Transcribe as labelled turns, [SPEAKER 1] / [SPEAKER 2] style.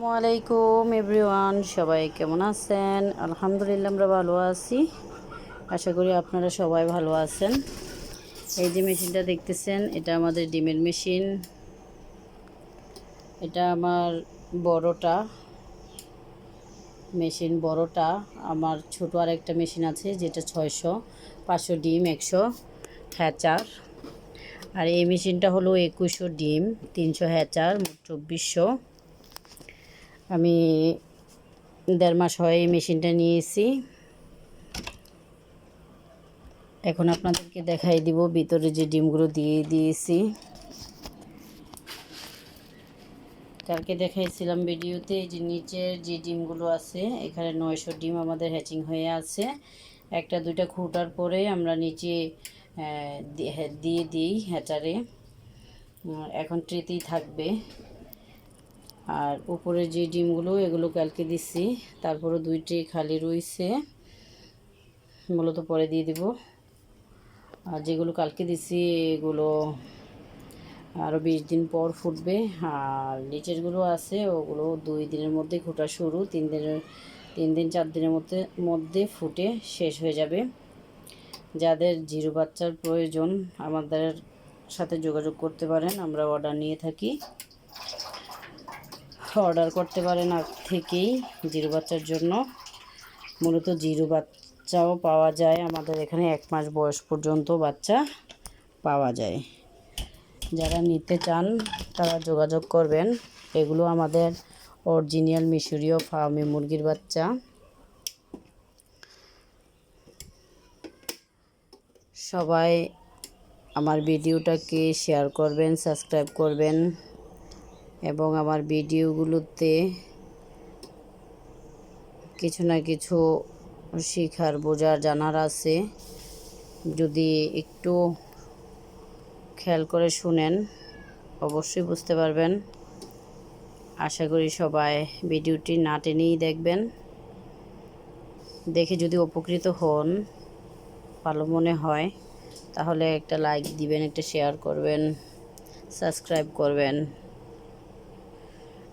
[SPEAKER 1] আসসালামু আলাইকুম এভরিওয়ান, সবাই কেমন আছেন? আলহামদুলিল্লাহ, আমরা ভালো আছি। আশা করি আপনারা সবাই ভালো আছেন। এই যে মেশিনটা দেখতেছেন, এটা আমাদের ডিমের মেশিন। এটা আমার বড়টা, মেশিন বড়টা। আমার ছোট আর একটা মেশিন আছে, যেটা ছয়শো, পাঁচশো ডিম, একশো হ্যাচার। আর এই মেশিনটা হলো একুশশো ডিম, তিনশো হ্যাচার চব্বিশশো। আমি দেড় মাস হয় মেশিনটা নিয়েছি। এখন আপনাদেরকে দেখাই দিব, ভিতরে যে ডিমগুলো দিয়ে দিয়েছি। কালকে দেখাইছিলাম ভিডিওতে, এই যে নিচের যে ডিমগুলো আছে, এখানে নয়শো ডিম আমাদের হ্যাচিং হয়ে আছে। একটা, দুইটা খুঁটার পরে আমরা নিচে দিয়ে দিই হ্যাচারে এখন ট্রেতেই থাকবে। আর উপরে যে ডিমগুলো, এগুলো কালকে দিচ্ছি তারপরে দুইটি খালি রয়েছে মূলত পরে দিয়ে দিব। আর যেগুলো কালকে দিচ্ছি এগুলো আরও বিশ দিন পর ফুটবে। আর নিচেরগুলো আছে, ওগুলো দুই দিনের মধ্যে ঘোটা শুরু। তিন দিনের, তিন দিন, চার দিনের মধ্যে মধ্যে ফুটে শেষ হয়ে যাবে। যাদের জিরো বাচ্চার প্রয়োজন, আমাদের সাথে যোগাযোগ করতে পারেন। আমরা অর্ডার নিয়ে থাকি। অর্ডার করতে পারেন আগ থেকেই জিরো বাচ্চার জন্য। মূলত জিরো বাচ্চাও পাওয়া যায়। আমাদের এখানে এক মাস বয়স পর্যন্ত বাচ্চা পাওয়া যায়। যারা নিতে চান, তারা যোগাযোগ করবেন। এগুলো আমাদের অরিজিনাল মিশরীয় ফার্মে মুরগির বাচ্চা। সবাই আমার ভিডিওটাকে শেয়ার করবেন, সাবস্ক্রাইব করবেন। এবং আমার ভিডিওগুলোতে কিছু না কিছু শেখার, বোঝার, জানার আছে। যদি একটু খেয়াল করে শুনেন, অবশ্যই বুঝতে পারবেন। আশা করি সবাই ভিডিওটি না টেনেই দেখবেন। দেখে যদি উপকৃত হন, ভালো মনে হয়, তাহলে একটা লাইক দিবেন, একটা শেয়ার করবেন সাবস্ক্রাইব করবেন।